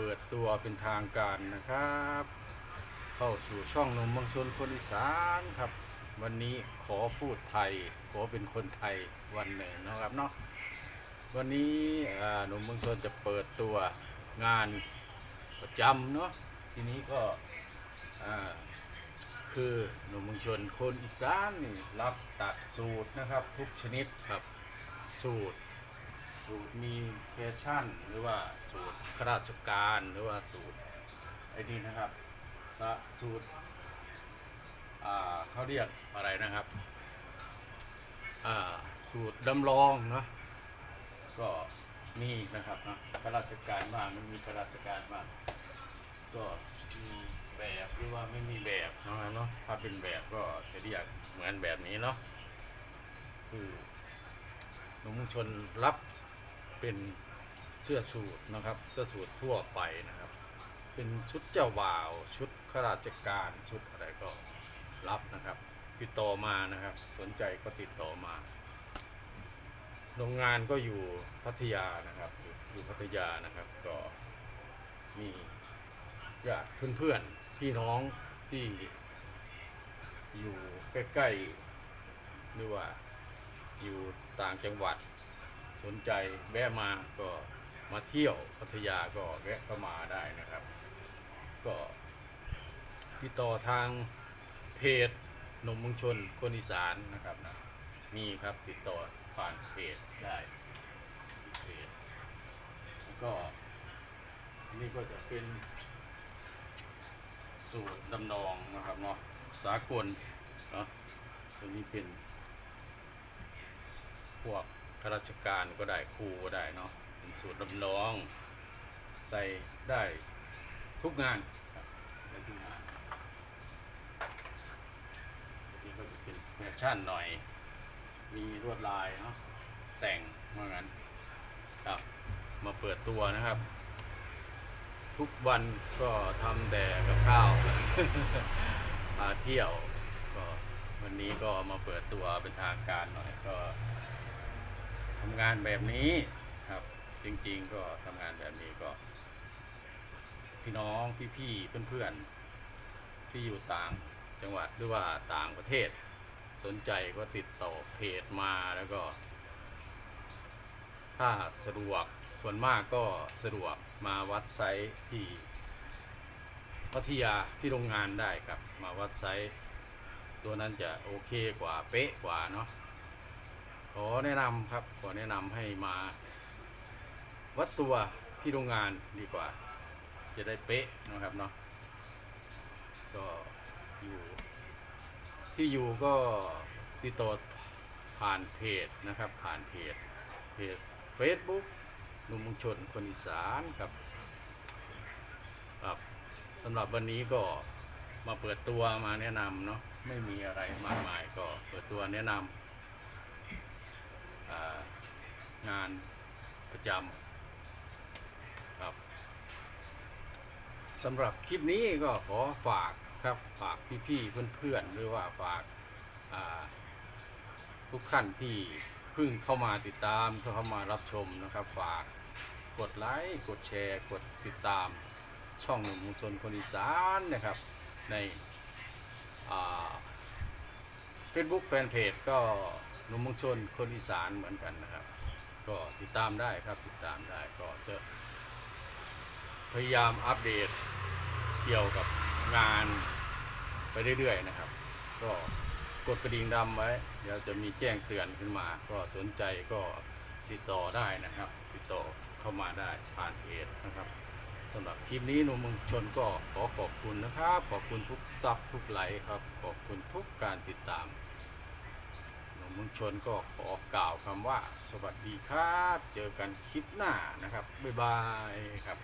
เปิดตัวเป็นทางการนะครับ เข้าสู่ช่องหนมเมืองชนคนอีสานครับ วันนี้ขอพูดไทย ขอเป็นคนไทยวันหนึ่งนะครับเนาะวันนี้หนุ่มเมืองชนจะเปิดตัวงานประจำเนาะทีนี้ก็คือหนุ่มเมืองชนคนอีสานนี่รับตัดสูตรนะครับ ทุกชนิดครับสูตร สูตรมีแฟชั่น หรือว่าสูตรข้าราชการหรือว่าสูตรไอ้นี่นะครับสูตรอ่าเขาเรียกอะไรนะครับอ่าสูตรดำรองเนาะก็มีนะครับนะข้าราชการบ้างไม่มีข้าราชการบ้างก็มีแบบหรือว่าไม่มีแบบนะเนาะถ้าเป็นแบบก็จะเรียกเหมือนแบบนี้เนาะคือหนุ่มชนรับ เป็นเสื้อสูทนะครับ เสื้อสูททั่วไปนะครับ เป็นชุดเจ้าบ่าวชุดข้าราชการชุดอะไรก็รับนะครับ ติดต่อมานะครับ สนใจก็ติดต่อมา โรงงานก็อยู่พัทยานะครับ อยู่อยู่พัทยานะครับก็มีญาติเพื่อนๆพี่น้องที่อยู่ใกล้ๆหรือว่าอยู่ต่างจังหวัด สนใจแวะมาก็มาเที่ยวพัทยาก็แวะเข้ามาได้นะครับ ก็ติดต่อทางเพจหนมเมุงชนคนอีสานนะครับนะมีครับติดต่อผ่านเพจได้เพจแล้วก็นี่ก็จะเป็นสูตรดำนองนะครับเนาะสากลเนาะตัวนี้เป็นพวก ข้าราชการก็ได้ครูก็ได้เนาะเป็นสูตรดำน้อง ใส่ได้ทุกงานครับได้ทุกงานนี้ก็จะเป็นแฟชั่นหน่อย มีลวดลายเนาะแต่งว่างั้นครับมาเปิดตัวนะครับ ทุกวันก็ทำแต่กับข้าวมาเที่ยวก็วันนี้ก็มาเปิดตัวเป็นทางการหน่อยก็ ทำงานแบบนี้ครับ จริงๆก็ทำงานแบบนี้ก็ พี่น้องพี่ๆเพื่อนๆที่อยู่ต่างจังหวัดหรือว่าต่างประเทศ สนใจก็ติดต่อเพจมาแล้วก็ ถ้าสะดวกส่วนมากก็สะดวกมาวัดไซต์ที่พัทยาที่โรงงานได้ครับ มาวัดไซต์ตัวนั้นจะโอเคกว่าเป๊ะกว่าเนาะ อแนะนำครับ ขอแนะนำให้มา วัดตัวที่โรงงานดีกว่า จะได้เป๊ะนะครับเนาะก็อยู่ที่อยู่ก็ติดต่อผ่านเพจนะครับ ผ่านเพจเพจ Facebook หนุ่มมุงชนคนอีสานครับครับสำหรับวันนี้ก็มาเปิดตัวมาแนะนำเนาะไม่มีอะไรมากมายก็เปิดตัวแนะนำ อ่างานประ จำครับสำหรับคลิปนี้ก็ขอฝากครับฝากพี่ๆเพื่อนๆหรือว่าฝากทุกท่านที่เพิ่งเข้ามาติดตามเข้ามารับชมนะครับ ฝากกดไลค์กดแชร์ กดติดตามช่องหนุ่มมุงชนคนอีสานนะครับ ในอ่า Facebook Fanpage ก็หนุ่มมองชนคนอีสานเหมือนกันนะครับ ก็ติดตามได้ครับติดตามได้ก็จะพยายามอัปเดตเกี่ยวกับงานไปเรื่อยๆนะครับ ก็กดกระดิ่งดำไว้ เดี๋ยวจะมีแจ้งเตือนขึ้นมา ก็สนใจก็ติดต่อได้นะครับ ติดต่อเข้ามาได้ผ่านเพจนะครับสำหรับคลิปนี้หนุ่มเมืองชนก็ขอขอบคุณนะครับ ขอบคุณทุกซับทุกไลค์ครับ ขอบคุณทุกการติดตาม มุนชนก็ขอกล่าวคำว่าสวัสดีครับ เจอกันคลิปหน้านะครับ บ๊ายบายครับ